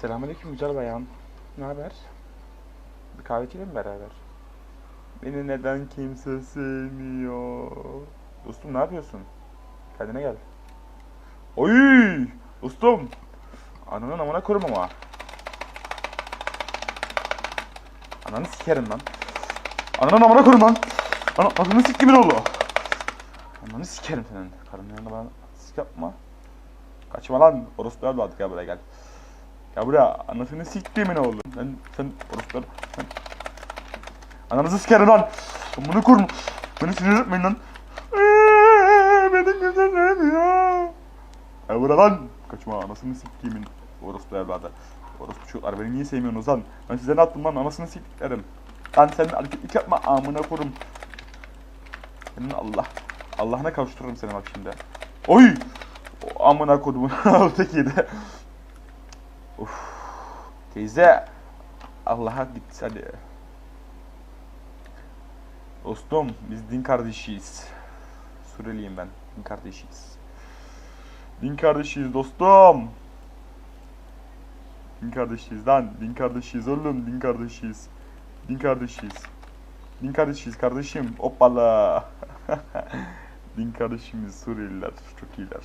Selamünaleyküm güzel bayan. Ne haber? Bir kahve içelim beraber? Beni neden kimse sevmiyor? Dostum ne yapıyorsun? Kendine gel. Oy! Dostum! Ananın amına korum ama. Ananı sikerim lan. Ananın amına korum lan. Ana, ananı siktimin oğlu. Ananı sikerim senin. Karının yanında bana sik yapma. Kaçma lan. Orospu evladı gel buraya gel. Ya buraya anasını siktiğimin oğlu. Sen sen orospu sen. Ananızı sikerim lan. Bunu kurum. Beni sinir etmeyin lan. Beni güzellerim ya. Ya buraya lan. Kaçma anasını siktiğimin orospu evladı. Orospu çocuklar beni niye sevmiyorsunuz lan? Ben size ne yaptım lan anasını siktiklerim. Lan sen hareketlik yapma amına kurum. Senin Allah. Allah'ına kavuştururum seni bak şimdi. Oy! O amına kodumun öteki de. Uf. Teyze. Allah'a git hadi. Dostum biz din kardeşiyiz. Suriyeliyim ben. Din kardeşiyiz. Din kardeşiyiz dostum. Din kardeşiyiz lan. Din kardeşiyiz oğlum. Din kardeşiyiz. Din kardeşiyiz. Din kardeşiyiz kardeşim. Hoppala. Din kardeşimiz Suriyeliler. Çok iyiler.